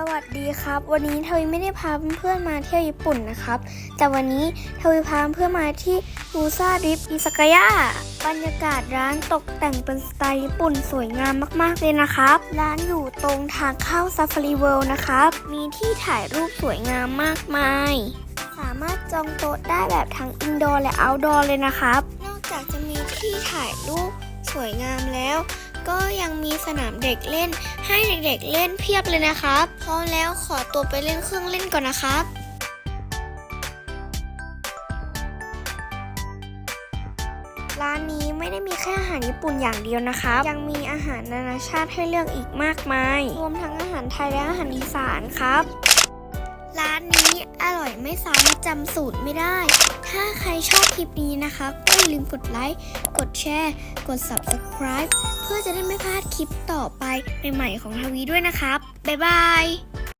สวัสดีครับ วันนี้ทวีไม่ได้พาเพื่อนๆมาเที่ยวญี่ปุ่นนะครับ แต่วันนี้ทวีพาเพื่อนมาที่มูซาริฟอิซากายะบรรยากาศร้านตกแต่งเป็นสไตล์ญี่ปุ่นสวยงามมากๆเลยนะครับ ร้านอยู่ตรงทางเข้าซาฟารีเวิลด์นะครับ มีที่ถ่ายรูปสวยงามมากมาย สามารถจองโต๊ะได้แบบทั้งอินดอร์และเอาท์ดอร์เลยนะครับ นอกจากจะมีที่ถ่ายรูปสวยงามแล้ว ก็ยังมีสนามเด็กเล่น ให้เด็กๆเล่นเพียบเลยนะครับ พร้อมแล้วขอตัวไปเล่นเครื่องเล่นก่อนนะครับร้านนี้ไม่ได้มีแค่อาหารญี่ปุ่นอย่างเดียวนะครับยังมีอาหารนานาชาติให้เลือกอีกมากมาย รวมทั้งอาหารไทยและอาหารอีสานครับ นี้อร่อยไม่ซ้ำจำสูตรไม่ได้ ถ้าใครชอบคลิปนี้นะคะ ก็อย่าลืมกดไลค์ กดแชร์ กด subscribe เพื่อจะได้ไม่พลาดคลิปต่อไปใหม่ๆของทวีด้วยนะครับ บ๊ายบาย